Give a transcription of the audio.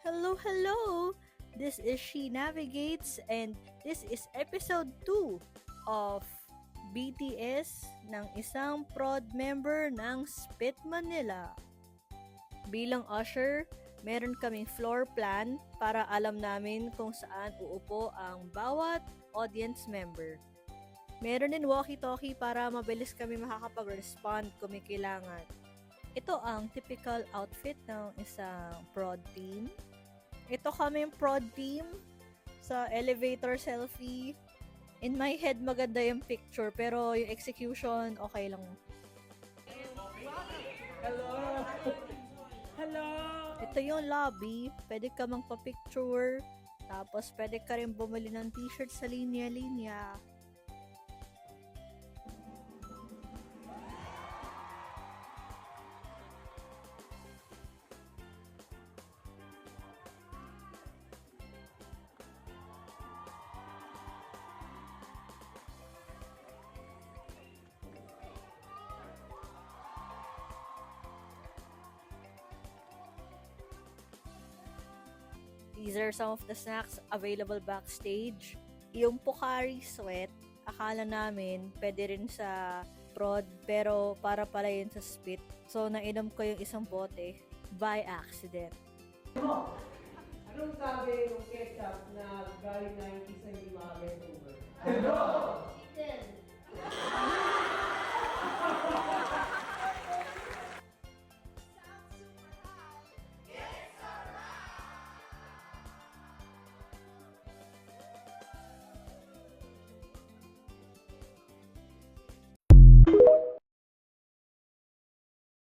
Hello, hello! This is She Navigates and this is episode 2 of BTS ng isang prod member ng Spit Manila. Bilang usher, meron kaming floor plan para alam namin kung saan uupo ang bawat audience member. Meron din walkie-talkie para mabilis kami makakapag-respond kung may kailangan. Ito ang typical outfit ng isang prod team. Ito kami prod team sa elevator selfie. In my head, maganda yung picture, pero yung execution, okay lang. Hello! Hello! Ito yung lobby. Pwede ka magpa-picture. Tapos, pwede ka rin bumili ng t-shirt sa linya-linya. These are some of the snacks available backstage. Yung Pocari Sweat, akala namin pwede rin sa prod, pero para pala yun sa spit. So, nainom ko yung isang bote by accident. Anong sabi ng ketchup na